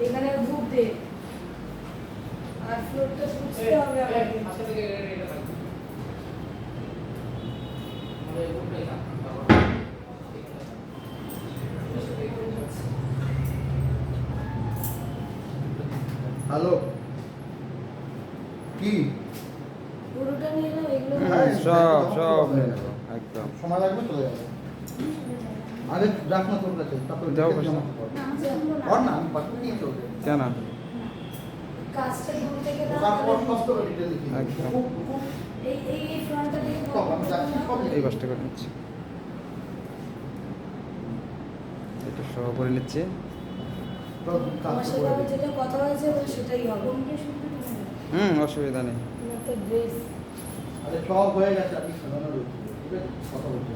এখানে দে আর ফ্লোরটা বুঝতে হবে আমাকে। আজকে থেকে এটা এটা আমাদের থাক হ্যালো। কি? পুরোটা নিয়ে নাও এগুলো হ্যাঁ, সব সব সব। একদম। সময় লাগবে চলে যাবে। আরে রাখ না তোর কাছে তারপরে যাও কর। না আমি পাঠিয়ে নিয়ে চলবে কেন? কাজটা দূর থেকে তারপর কষ্ট করে খুব এই এই এই ফ্রন্টটা থেকে আমি যাচ্ছি, এই কষ্ট করে নিচ্ছি। এটা সহ করে নিচ্ছি। হুম অসুবিধা নেই। আরে সব হয়ে গেছে আপনি কথা বলতে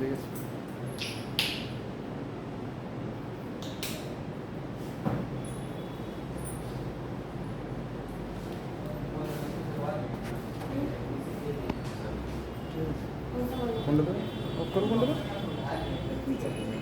দেখেছি কোনটা করব কোনটা